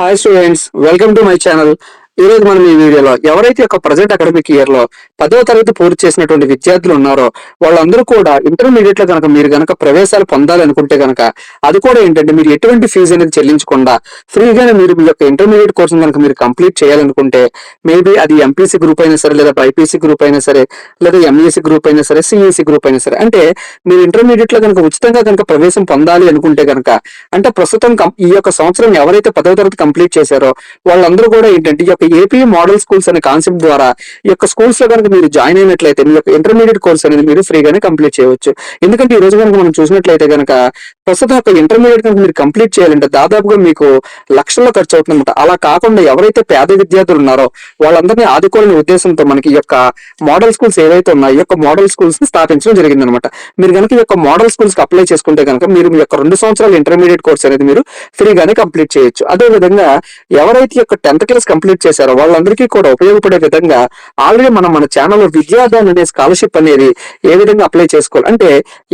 Hi students welcome to my channel ఈ రోజు మనం ఈ వీడియోలో ఎవరైతే ఒక ప్రజెంట్ అకాడమిక్ ఇయర్లో పదవ తరగతి పూర్తి చేసినటువంటి విద్యార్థులు ఉన్నారో వాళ్ళందరూ కూడా ఇంటర్మీడియట్లో కనుక మీరు కనుక ప్రవేశాలు పొందాలనుకుంటే కనుక అది కూడా ఏంటంటే మీరు ఎటువంటి ఫీజు అనేది చెల్లించకుండా ఫ్రీగానే మీరు మీ యొక్క ఇంటర్మీడియట్ కోర్సు కనుక మీరు కంప్లీట్ చేయాలనుకుంటే మేబీ అది ఎంపీసీ గ్రూప్ అయినా సరే లేదా బైపీసీ గ్రూప్ అయినా సరే లేదా ఎంఈసీ గ్రూప్ అయినా సరే సిఈసీ గ్రూప్ అయినా సరే అంటే మీరు ఇంటర్మీడియట్లో కనుక ఉచితంగా కనుక ప్రవేశం పొందాలి అనుకుంటే కనుక అంటే ప్రస్తుతం ఈ యొక్క సంవత్సరం ఎవరైతే పదవ తరగతి కంప్లీట్ చేశారో వాళ్ళందరూ కూడా ఏంటంటే ఈ యొక్క ఏపీ మోడల్ స్కూల్స్ అనే కాన్సెప్ట్ ద్వారా ఈ యొక్క స్కూల్స్లో కనుక మీరు జాయిన్ అయినట్లయితే మీ యొక్క ఇంటర్మీడియట్ కోర్స్ అనేది మీరు ఫ్రీగానే కంప్లీట్ చేయవచ్చు. ఎందుకంటే ఈ రోజు కనుక మనం చూసినట్లయితే కనుక ప్రస్తుతం ఒక ఇంటర్మీడియట్ కనుక మీరు కంప్లీట్ చేయాలంటే దాదాపుగా మీకు లక్షల్లో ఖర్చు అవుతుందన్నమాట. అలా కాకుండా ఎవరైతే పేద విద్యార్థులు ఉన్నారో వాళ్ళందరినీ ఆదుకోవాలనే ఉద్దేశంతో మనకి ఈ యొక్క మోడల్ స్కూల్స్ ఏవైతే ఉన్నాయో ఈ యొక్క మోడల్ స్కూల్స్ని స్థాపించడం జరిగిందనమాట మీరు కనుక ఈ యొక్క మోడల్ స్కూల్స్కి అప్లై చేసుకుంటే కనుక మీరు మీ యొక్క రెండు సంవత్సరాల ఇంటర్మీడియట్ కోర్స్ అనేది మీరు ఫ్రీగానే కంప్లీట్ చేయొచ్చు. అదే విధంగా ఎవరైతే యొక్క టెన్త్ క్లాస్ కంప్లీట్ చేశారో వాళ్ళందరికీ కూడా ఉపయోగపడే విధంగా ఆల్రెడీ మనం మన ఛానల్లో విద్యాదాన్ అనే స్కాలర్షిప్ అనేది ఏ విధంగా అప్లై చేసుకోవాలి? అంటే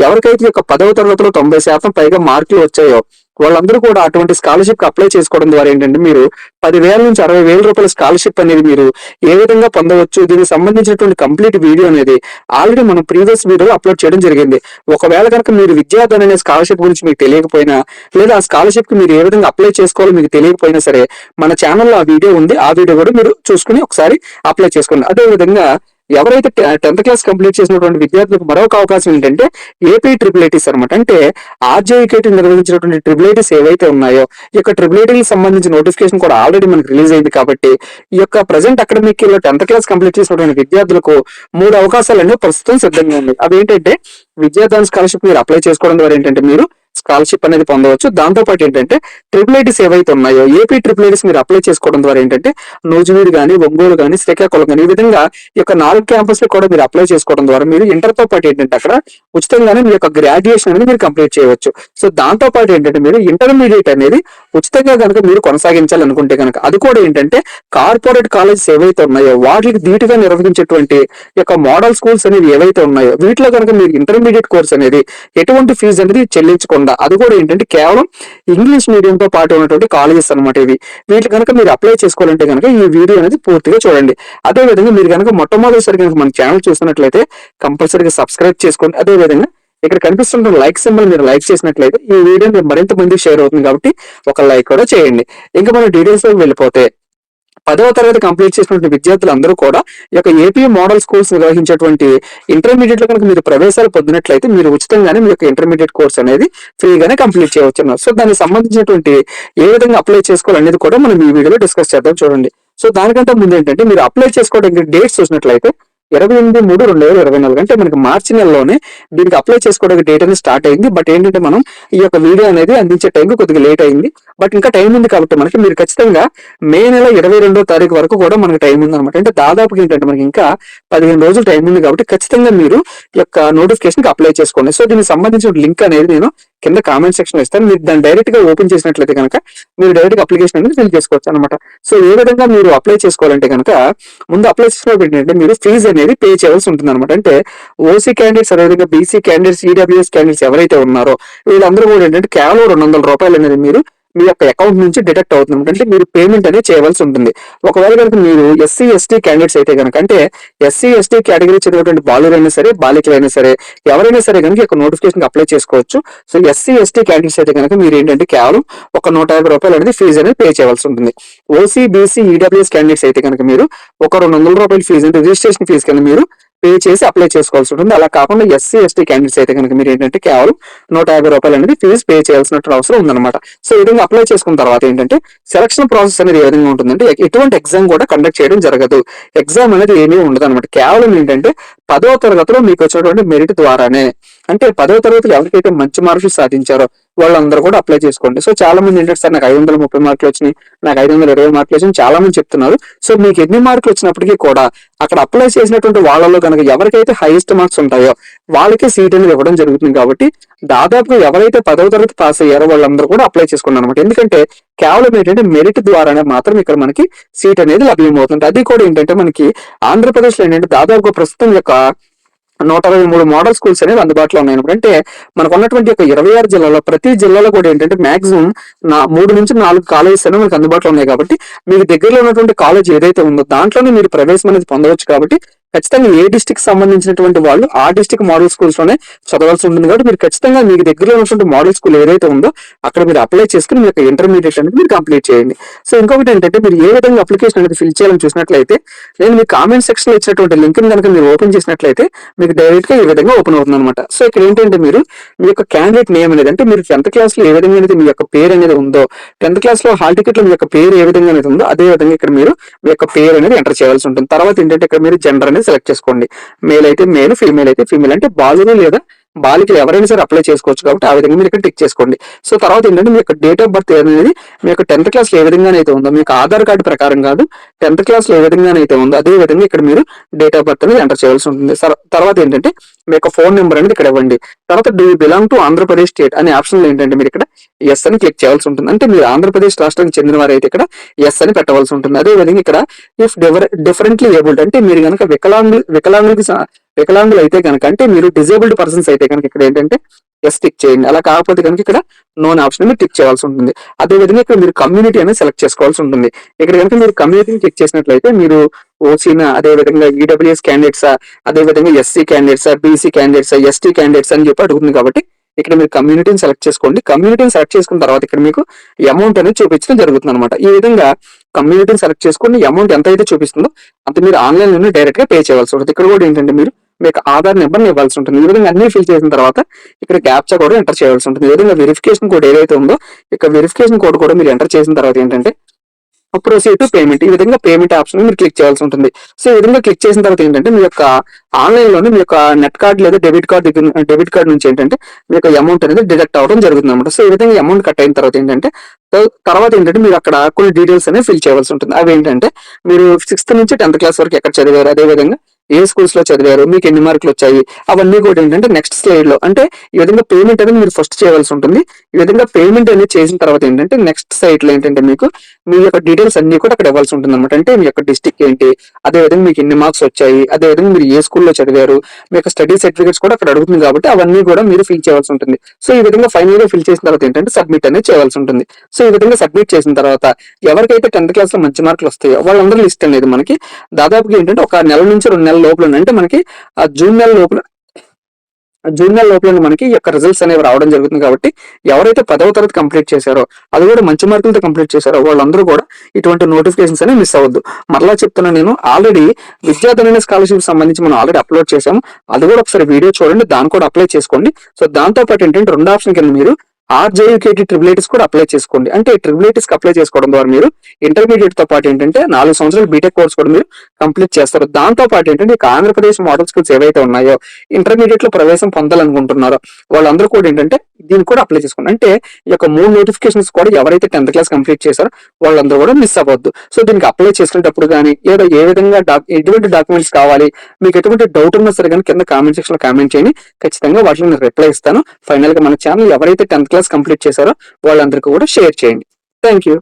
ఎవరికైతే ఈ యొక్క పదవ తరగతిలో తొంభై శాతం పైగా మార్కులు వచ్చాయో. వాళ్ళందరూ కూడా అటువంటి స్కాలర్షిప్కి అప్లై చేసుకోవడం ద్వారా ఏంటంటే మీరు పదివేల నుంచి అరవై వేల రూపాయల స్కాలర్షిప్ అనేది మీరు ఏ విధంగా పొందవచ్చు? దీనికి సంబంధించినటువంటి కంప్లీట్ వీడియో అనేది ఆల్రెడీ మనం ప్రీవియస్ వీడియోలో అప్లోడ్ చేయడం జరిగింది. ఒకవేళ కనుక మీరు విద్యార్థి అనే స్కాలర్షిప్ గురించి మీకు తెలియకపోయినా లేదా ఆ స్కాలర్షిప్కి మీరు ఏ విధంగా అప్లై చేసుకోవాలో మీకు తెలియకపోయినా సరే మన ఛానల్లో ఆ వీడియో ఉంది. ఆ వీడియో కూడా మీరు చూసుకుని ఒకసారి అప్లై చేసుకోండి. అదే విధంగా ఎవరైతే టెన్త్ క్లాస్ కంప్లీట్ చేసినటువంటి విద్యార్థులకు మరొక అవకాశం ఏంటంటే ఏపీ ట్రిపులేటీస్ అనమాట అంటే ఆర్జేకేటీ నిర్వహించినటువంటి ట్రిపుల్ ఏవైతే ఉన్నాయో ఈ యొక్క ట్రిపుల్ సంబంధించిన నోటిఫికేషన్ కూడా ఆల్రెడీ మనకి రిలీజ్ అయింది కాబట్టి ఈ యొక్క ప్రజెంట్ అకాడమిక్లో టెన్త్ క్లాస్ కంప్లీట్ చేసినటువంటి విద్యార్థులకు మూడు అవకాశాలు అనేవి ప్రస్తుతం సిద్ధంగా ఉన్నాయి. అవి ఏంటంటే విద్యాదాన్ స్కాలర్షిప్ మీరు అప్లై చేసుకోవడం ద్వారా ఏంటంటే మీరు స్కాలర్షిప్ అనేది పొందవచ్చు. దాంతోపాటు ఏంటంటే ట్రిపుల్ ఐటీస్ ఏవైతే ఉన్నాయో ఏపీ ట్రిపుల్ ఐటీస్ మీరు అప్లై చేసుకోవడం ద్వారా ఏంటంటే నూజివీడు కానీ ఒంగోలు కానీ శ్రీకాకుళం కానీ ఈ విధంగా ఈ యొక్క నాలుగు క్యాంపస్లో కూడా మీరు అప్లై చేసుకోవడం ద్వారా మీరు ఇంటర్తో పాటు ఏంటంటే అక్కడ ఉచితంగానే మీ యొక్క గ్రాడ్యుయేషన్ అనేది మీరు కంప్లీట్ చేయవచ్చు. సో దాంతో పాటు ఏంటంటే మీరు ఇంటర్మీడియట్ అనేది ఉచితంగా కనుక మీరు కొనసాగించాలనుకుంటే కనుక అది కూడా ఏంటంటే కార్పొరేట్ కాలేజెస్ ఏవైతే ఉన్నాయో వాటికి ధీటుగా నిర్వహించేటువంటి యొక్క మోడల్ స్కూల్స్ అనేవి ఏవైతే ఉన్నాయో వీటిలో కనుక మీరు ఇంటర్మీడియట్ కోర్స్ అనేది ఎటువంటి ఫీజు అనేది చెల్లించకుండా అది కూడా ఏంటంటే కేవలం ఇంగ్లీష్ మీడియంతో పాటు ఉన్నటువంటి కాలేజెస్ అన్నమాట ఇవి. వీటి కనుక మీరు అప్లై చేసుకోవాలంటే కనుక ఈ వీడియో అనేది పూర్తిగా చూడండి. అదే విధంగా మీరు కనుక మొట్టమొదటిసారి కనుక మన ఛానల్ చూస్తున్నట్లయితే కంపల్సరీగా సబ్స్క్రైబ్ చేసుకోండి. అదే విధంగా ఇక్కడ కనిపిస్తున్న లైక్ సింబల్ మీరు లైక్ చేసినట్లయితే ఈ వీడియో మీరు మరింత మందికి షేర్ అవుతుంది కాబట్టి ఒక లైక్ కూడా చేయండి. ఇంకా మన డీటెయిల్స్ వెళ్ళిపోతే పదవ తరగతి కంప్లీట్ చేసినటువంటి విద్యార్థులందరూ కూడా ఈ యొక్క ఏపీ మోడల్ స్కూల్స్ నిర్వహించేటువంటి ఇంటర్మీడియట్లో కనుక మీరు ప్రవేశాలు పొందినట్లయితే మీరు ఉచితంగానే మీ యొక్క ఇంటర్మీడియట్ కోర్స్ అనేది ఫ్రీగానే కంప్లీట్ చేయవచ్చు సో దానికి సంబంధించినటువంటి ఏ విధంగా అప్లై చేసుకోవాలనేది కూడా మనం ఈ వీడియోలో డిస్కస్ చేద్దాం. చూడండి. సో దానికంటే ముందు ఏంటంటే మీరు అప్లై చేసుకోవడానికి డేట్స్ చూసినట్లయితే ఇరవై ఎనిమిది మూడు రెండు వేల ఇరవై నాలుగు. అంటే మనకి మార్చి నెలలోనే దీనికి అప్లై చేసుకోవడానికి డేట్ అనేది స్టార్ట్ అయింది. బట్ ఏంటంటే మనం ఈ యొక్క వీడియో అనేది అందించే టైంకి కొద్దిగా లేట్ అయింది. బట్ ఇంకా టైం ఉంది కాబట్టి మనకి మీరు ఖచ్చితంగా మే నెల ఇరవై రెండో తారీఖు వరకు కూడా మనకి టైం ఉంది అనమాట అంటే దాదాపుగా ఏంటంటే మనకి ఇంకా పదిహేను రోజులు టైం ఉంది కాబట్టి ఖచ్చితంగా మీరు ఈ యొక్క నోటిఫికేషన్కి అప్లై చేసుకోండి. సో దీనికి సంబంధించిన లింక్ అనేది నేను కింద కామెంట్ సెక్షన్ ఇస్తాను మీరు దాన్ని డైరెక్ట్గా ఓపెన్ చేసినట్లయితే కనుక మీరు డైరెక్ట్గా అప్లికేషన్ అనేది ఫిల్ చేసుకోవచ్చు అనమాట సో ఏ విధంగా మీరు అప్లై చేసుకోవాలంటే కనుక ముందు అప్లై చేసినప్పుడు ఏంటంటే మీరు ఫీజు అనేది పే చేయాల్సి ఉంటుంది అనమాట అంటే ఓసీ క్యాండిడేట్స్ అదేవిధంగా బీసీ క్యాండిడేట్స్ ఈడబ్ల్యూఎస్ క్యాండిడేట్స్ ఎవరైతే ఉన్నారో వీళ్ళందరూ కూడా ఏంటంటే కేవలం రెండు వందల రూపాయలు అనేది మీరు మీ యొక్క అకౌంట్ నుంచి డిడక్ట్ అవుతుంది అంటే మీరు పేమెంట్ అనేది చేయవలసి ఉంటుంది. ఒకవేళ కనుక మీరు ఎస్సీ ఎస్టీ క్యాండిడేట్స్ అయితే కనుక అంటే ఎస్సీ ఎస్టీ కేటగిరీ చదివేటువంటి బాలురైనా సరే బాలికలైనా సరే ఎవరైనా సరే కనుక యొక్క నోటిఫికేషన్ అప్లై చేసుకోవచ్చు. సో ఎస్సీ ఎస్టీ క్యాండిడేట్స్ అయితే కనుక మీరు ఏంటంటే కేవలం ఒక నూట యాభై రూపాయలు అనేది ఫీజు అనేది పే చేయవలసి ఉంటుంది. ఓసీ బీసీ ఈడబ్ల్యూఎస్ క్యాండిడేట్స్ అయితే కనుక మీరు ఒక రెండు వందల రూపాయల ఫీజు అంటే రిజిస్ట్రేషన్ ఫీజు కింద మీరు పే చేసి అప్లై చేసుకోవాల్సి ఉంటుంది. అలా కాకుండా ఎస్సీ ఎస్టీ క్యాండిడేట్స్ అయితే కనుక మీరు ఏంటంటే కేవలం నూట యాభై రూపాయలు అనేది ఫీజు పే చేయాల్సిన అవసరం ఉందన్నమాట. సో ఈ విధంగా అప్లై చేసుకున్న తర్వాత ఏంటంటే సెలక్షన్ ప్రాసెస్ అనేది ఏ విధంగా ఉంటుందంటే ఎటువంటి ఎగ్జామ్ కూడా కండక్ట్ చేయడం జరగదు. ఎగ్జామ్ అనేది ఏమీ ఉండదు అనమాట కేవలం ఏంటంటే పదో తరగతిలో మీకు వచ్చినటువంటి మెరిట్ ద్వారానే. అంటే పదవ తరగతిలో ఎవరికైతే మంచి మార్కులు సాధించారో వాళ్ళందరూ కూడా అప్లై చేసుకోండి. సో చాలా మంది ఏంటంటే సార్ నాకు ఐదు వందల ముప్పై మార్కులు వచ్చినాయి నాకు ఐదు వందల ఇరవై మార్కులు వచ్చినాయి చాలా మంది చెప్తున్నారు. సో మీకు ఎన్ని మార్కులు వచ్చినప్పటికీ కూడా అక్కడ అప్లై చేసినటువంటి వాళ్ళలో కనుక ఎవరికైతే హైయెస్ట్ మార్క్స్ ఉంటాయో వాళ్ళకి సీట్ అనేది ఇవ్వడం జరుగుతుంది కాబట్టి దాదాపుగా ఎవరైతే పదవ తరగతి పాస్ అయ్యారో వాళ్ళందరూ కూడా అప్లై చేసుకున్నారు అనమాట ఎందుకంటే కేవలం ఏంటంటే మెరిట్ ద్వారానే మాత్రం ఇక్కడ మనకి సీట్ అనేది లభ్యమవుతుంది. అది కూడా ఏంటంటే మనకి ఆంధ్రప్రదేశ్లో ఏంటంటే దాదాపుగా ప్రస్తుతం యొక్క నూట అరవై మూడు మోడల్ స్కూల్స్ అనేవి అందుబాటులో ఉన్నాయి. అంటే మనకు ఉన్నటువంటి ఒక ఇరవై ఆరు జిల్లాలో ప్రతి జిల్లాలో కూడా ఏంటంటే మాక్సిమం నా మూడు నుంచి నాలుగు కాలేజెస్ అనేవి మనకు అందుబాటులో ఉన్నాయి కాబట్టి మీకు దగ్గరలో ఉన్నటువంటి కాలేజ్ ఏదైతే ఉందో దాంట్లోనే మీరు ప్రవేశం అనేది పొందవచ్చు కాబట్టి ఖచ్చితంగా ఏ డిస్టిక్ సంబంధించినటువంటి వాళ్ళు ఆ డిస్టిక్ మోడల్ స్కూల్స్లోనే చదవాల్సి ఉంటుంది కాబట్టి మీరు ఖచ్చితంగా మీకు దగ్గరలో ఉన్నటువంటి మోడల్ స్కూల్ ఏదైతే ఉందో అక్కడ మీరు అప్లై చేసుకుని మీ యొక్క ఇంటర్మీడియట్ అనేది మీరు కంప్లీట్ చేయండి. సో ఇంకొకటి ఏంటంటే మీరు ఏ విధంగా అప్లికేషన్ అనేది ఫిల్ చేయాలని చూసినట్లయితే నేను మీ కామెంట్ సెక్షన్లో ఇచ్చినటువంటి లింక్ కనుక మీరు ఓపెన్ చేసినట్లయితే మీకు డైరెక్ట్గా ఈ విధంగా ఓపెన్ అవుతుంది అనమాట సో ఇక్కడ ఏంటంటే మీరు మీ యొక్క క్యాండిడేట్ నేమ్ అనేది అంటే మీరు టెన్త్ క్లాస్లో ఏ విధంగా అనేది మీ యొక్క పేరు అనేది ఉందో టెన్త్ క్లాస్లో హాల్ టికెట్లో మీ యొక్క పేరు ఏ విధంగా అనేది ఉందో అదే విధంగా ఇక్కడ మీరు మీ యొక్క పేరు అనేది ఎంటర్ చేయాల్సి ఉంటుంది. తర్వాత ఏంటంటే ఇక్కడ మీరు జెండర్ అనేది సెలెక్ట్ చేసుకోండి. మేల్ అయితే మేల్ ఫీమేల్ అయితే ఫీమేల్ అంటే బాలుడు లేదా? బాలికలు ఎవరైనా సరే అప్లై చేసుకోవచ్చు కాబట్టి ఆ విధంగా మీరు ఇక్కడ టిక్ చేసుకోండి. సో తర్వాత ఏంటంటే మీ యొక్క డేట్ ఆఫ్ బర్త్ అనేది మీ యొక్క టెన్త్ క్లాస్లో ఏ విధంగానైతే ఉందో మీకు ఆధార్ కార్డు ప్రకారం కాదు టెన్త్ క్లాస్లో ఏ విధంగానైతే ఉందో అదే విధంగా ఇక్కడ మీరు డేట్ ఆఫ్ బర్త్ అనేది ఎంటర్ చేయాల్సి ఉంటుంది. తర్వాత ఏంటంటే మీ యొక్క ఫోన్ నెంబర్ అనేది ఇక్కడ ఇవ్వండి. తర్వాత do belong to Andhra Pradesh state అనే ఆప్షన్ ఏంటంటే మీరు ఇక్కడ ఎస్ అని క్లిక్ చేయాల్సి ఉంటుంది. అంటే మీరు ఆంధ్రప్రదేశ్ రాష్ట్రానికి చెందిన వారైతే ఇక్కడ ఎస్ అని పెట్టవలసి ఉంటుంది. అదే విధంగా ఇక్కడ ఇఫ్ డిఫరెంట్లీ ఏబుల్డ్ అంటే మీరు కనుక వికలాంగు వికలాంగులకి వికలాంగులు అయితే కనుక అంటే మీరు డిజేబుల్డ్ పర్సన్స్ అయితే కనుక ఇక్కడ ఏంటంటే ఎస్ టిక్ చేయండి. అలా కాకపోతే కనుక ఇక్కడ నోన్ ఆప్షన్ మీరు టిక్ చేయాల్సి ఉంటుంది. అదే విధంగా ఇక్కడ మీరు కమ్యూనిటీ అనేది సెలెక్ట్ చేసుకోవాల్సి ఉంటుంది. ఇక్కడ కనుక మీరు కమ్యూనిటీని టిక్ చేసినట్లయితే మీరు ఓసీనా అదే విధంగా ఈడబ్ల్యూఎస్ క్యాండిడేట్స్ అదే విధంగా SC candidates BC candidates ST candidates అని చెప్పి అడుగుతుంది కాబట్టి ఇక్కడ మీరు కమ్యూనిటీని సెలెక్ట్ చేసుకోండి. కమ్యూనిటీని సెలెక్ట్ చేసుకున్న తర్వాత ఇక్కడ మీకు అమౌంట్ అనేది చూపించడం జరుగుతుంది అనమాట ఈ విధంగా కమ్యూనిటీని సెలెక్ట్ చేసుకుని అమౌంట్ ఎంత అయితే చూపిస్తుందో అంత మీరు ఆన్లైన్ డైరెక్ట్గా డైరెక్ట్గా పే చేయాల్సి ఉంటుంది. ఇక్కడ కూడా ఏంటంటే మీరు మీకు ఆధార్ నెంబర్ ఇవ్వాల్సి ఉంటుంది. ఈ విధంగా అన్ని ఫిల్ చేసిన తర్వాత ఇక్కడ క్యాప్చా కూడా ఎంటర్ చేయాల్సి ఉంటుంది. ఈ విధంగా వెరిఫికేషన్ కోడ్ ఏదైతే ఉందో ఇక్కడ వెరిఫికేషన్ కోడ్ కూడా మీరు ఎంటర్ చేసిన తర్వాత ఏంటంటే ప్రొసీడ్ టు పేమెంట్ ఈ విధంగా పేమెంట్ ఆప్షన్ మీరు క్లిక్ చేయాల్సి ఉంటుంది. సో ఈ విధంగా క్లిక్ చేసిన తర్వాత ఏంటంటే మీ యొక్క ఆన్లైన్లోనే మీ యొక్క నెట్ కార్డ్ లేదా డెబిట్ కార్డ్ దగ్గర డెబిట్ కార్డ్ నుంచి ఏంటంటే మీ యొక్క అమౌంట్ అనేది డిడక్ట్ అవడం జరుగుతుంది అనమాట సో ఈ విధంగా అమౌంట్ కట్ అయిన తర్వాత ఏంటంటే తర్వాత ఏంటంటే మీరు అక్కడ కొన్ని డీటెయిల్స్ అనేవి ఫిల్ చేయవలసి ఉంటుంది. అవి ఏంటంటే మీరు సిక్స్త్ నుంచి టెన్త్ క్లాస్ వరకు ఎక్కడ చదివారు? అదే విధంగా ఏ స్కూల్స్లో చదివారు మీకు ఎన్ని మార్కులు వచ్చాయి? అవన్నీ కూడా ఏంటంటే నెక్స్ట్ స్లైడ్లో. అంటే ఈ విధంగా పేమెంట్ అనేది మీరు ఫస్ట్ చేయవలసి ఉంటుంది. ఈ విధంగా పేమెంట్ అనేది చేసిన తర్వాత ఏంటంటే నెక్స్ట్ సైట్లో ఏంటంటే మీకు మీ యొక్క డీటెయిల్స్ అన్ని కూడా అక్కడ ఇవ్వాల్సి ఉంటుంది అనమాట అంటే మీ యొక్క డిస్టిక్ ఏంటి? అదే విధంగా మీకు ఎన్ని మార్క్స్ వచ్చాయి? అదే విధంగా మీరు ఏ స్కూల్లో చదివారు? మీ యొక్క స్టడీ సర్టిఫికేట్స్ కూడా అక్కడ అడుగుతుంది కాబట్టి అవన్నీ కూడా మీరు ఫిల్ చేయాల్సి ఉంటుంది. సో ఈ విధంగా ఫైనల్గా ఫిల్ చేసిన తర్వాత ఏంటంటే సబ్మిట్ అనేది చేయాల్సి ఉంటుంది. సో ఈ విధంగా సబ్మిట్ చేసిన తర్వాత ఎవరికైతే టెన్త్ క్లాస్లో మంచి మార్కులు వస్తాయో వాళ్ళందరూ లిస్ట్ అనేది మనకి దాదాపుగా ఏంటంటే ఒక నెల నుంచి రెండు నెలల లోపల అంటే మనకి ఆ జూన్ నెల లోపల జూన్ నెల లోపల మనకి ఈ యొక్క రిజల్ట్స్ అనేవి రావడం జరుగుతుంది కాబట్టి ఎవరైతే పదవ తరగతి కంప్లీట్ చేశారో అది కూడా మంచి మార్కులతో కంప్లీట్ చేశారో వాళ్ళందరూ కూడా ఇటువంటి నోటిఫికేషన్స్ అనేవి మిస్ అవ్వద్దు. మరలా చెప్తున్నా నేను ఆల్రెడీ విద్యాధన స్కాలర్షిప్ సంబంధించి మనం ఆల్రెడీ అప్లోడ్ చేశాము. అది కూడా ఒకసారి వీడియో చూడండి దాన్ని కూడా అప్లై చేసుకోండి. సో దాంతో పాటు ఏంటంటే రెండు ఆప్షన్ కింద మీరు ఆర్జేయుకేటీ ట్రిబులేటిస్ కూడా అప్లై చేసుకోండి. అంటే ట్రిబులేటిస్కి అప్లై చేసుకోవడం ద్వారా మీరు ఇంటర్మీడియట్తో పాటు ఏంటంటే నాలుగు సంవత్సరాలు బీటెక్ కోర్స్ కూడా మీరు కంప్లీట్ చేస్తారు. దాంతో పాటు ఏంటంటే ఇక ఆంధ్రప్రదేశ్ మోడల్ స్కూల్స్ ఏవైతే ఉన్నాయో ఇంటర్మీడియట్లో ప్రవేశం పొందాలనుకుంటున్నారో వాళ్ళందరూ కూడా ఏంటంటే దీన్ని కూడా అప్లై చేసుకోండి. అంటే ఈ యొక్క మూడు నోటిఫికేషన్స్ కూడా ఎవరైతే టెన్త్ క్లాస్ కంప్లీట్ చేశారో వాళ్ళందరూ కూడా మిస్ అవ్వద్దు. సో దీనికి అప్లై చేసుకునేటప్పుడు కానీ లేదా ఏ విధంగా ఎటువంటి డాక్యుమెంట్స్ కావాలి మీకు ఎటువంటి డౌట్ ఉన్నా సరే కానీ కింద కామెంట్ సెక్షన్లో కామెంట్ చేయండి. ఖచ్చితంగా వాటిని నేను రిప్లై ఇస్తాను. ఫైనల్గా మన ఛానల్ ఎవరైతే టెన్త్ క్లాస్ కంప్లీట్ చేశారో వాళ్ళందరికీ కూడా షేర్ చేయండి. Thank you.